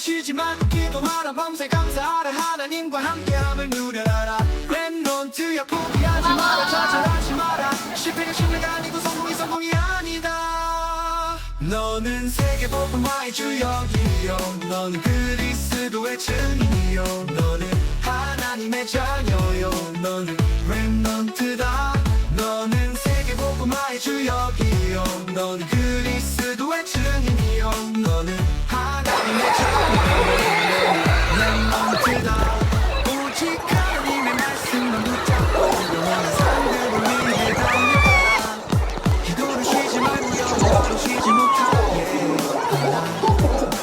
쉬지만 기도하라. 밤새 감사하라. 하나님과 함께함을 누려라. 랩넌트야 포기하지 마라. 좌절하지 마라. 실패가 실패가 아니고 성공이 성공이 아니다. 너는 세계 복음화의 주역이요. 너는 그리스도의 증인이요. 너는 하나님의 자녀요. 너는 랩넌트다. 너는 세계 복음화의 주역이요 너는 하나님의 자녀요 너는 랩넌트다 오직 하나님의 말씀만 붙잡고 영원한 삶을 위해 기도를 쉬지 말고 영어로 쉬지 못하게.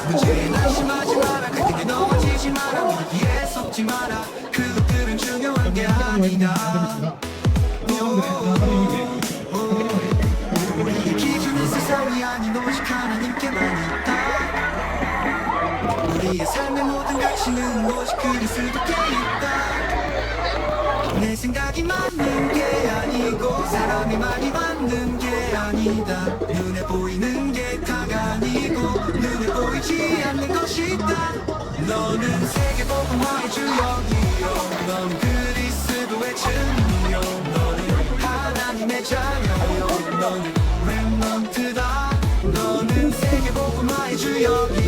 문제에 낙심하지 마라 그때 넘어지지 마라. 위기에 섰지 마라. 그것들은 중요한 게 아니다 우리의 삶의 모든 가치는 오직 그리스도께 있다. 내 생각이 맞는 게 아니고 사람이 말이 맞는 게 아니다. 눈에 보이는 게 다가 아니고 눈에 보이지 않는 것이 있다. 너는 세계 복음화의 주역이요. 넌 그리스도의 증인이요. 너는 하나님의 자녀요. 너는 랩넌트다. 너는 세계 복음화의 주역이요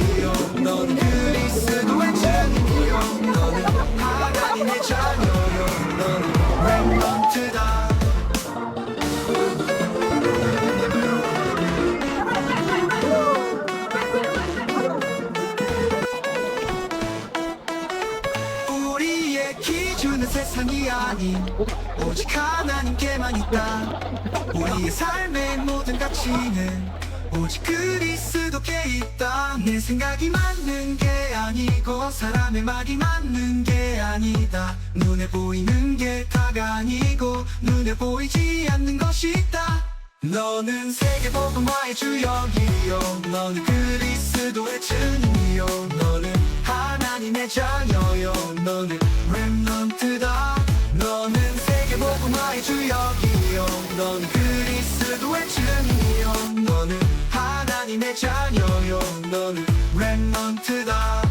세상이 아닌 오직 하나님께만 있다. 우리의 삶의 모든 가치는 오직 그리스도께 있다. 내 생각이 맞는 게 아니고 사람의 말이 맞는 게 아니다. 눈에 보이는 게 다가 아니고 눈에 보이지 않는 것이 있다. 너는 세계복음화의 주역이요. 너는 그리스도의 증인이요 너는 그리스도의 증인이요 너는 하나님의 자녀요 너는 랩넌트다